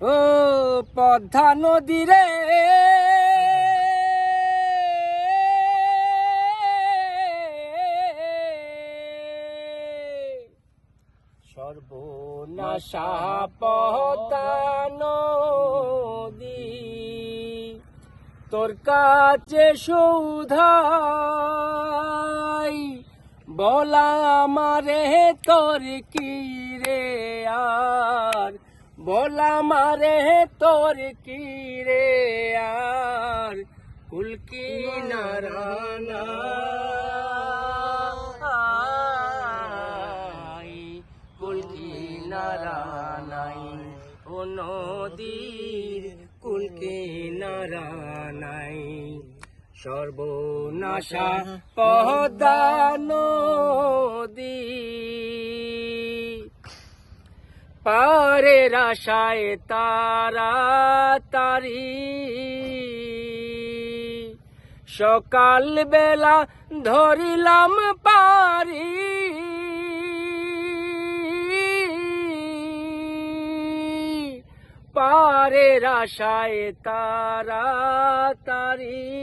ও পদ্মা নদী রে। সর্বনাশা পদ্মা নদী। তোর কাছে সৌধাই, বলা আমারে, তোর কি রে? বলা মারে তোর কি রে আর? কুলকি নারায়ণ? কুলকি নারায়ণ ও নদীর কুলকি নারায়ণ সর্বনাশা পদ্মা নদী পারের আশায় তারা তারি। সকাল বেলা ধরিলাম পারি। পারের আশায় তারা তারি।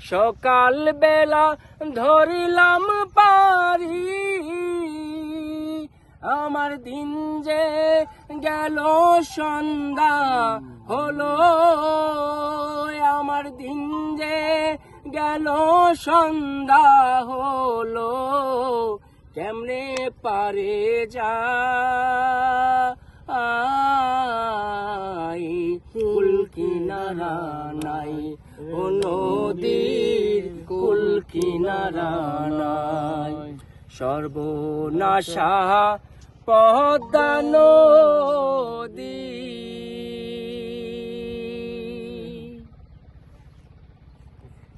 সকাল বেলা ধরিলাম পারি। আমার দিন যে গেল সন্ধ্যা হলো, আমার দিন যে গেল সন্ধ্যা হলো, কেমনে পারে যা আই? নাই, ও নদীর কুল কিনারা নাই। সর্বনাশা পদ্মা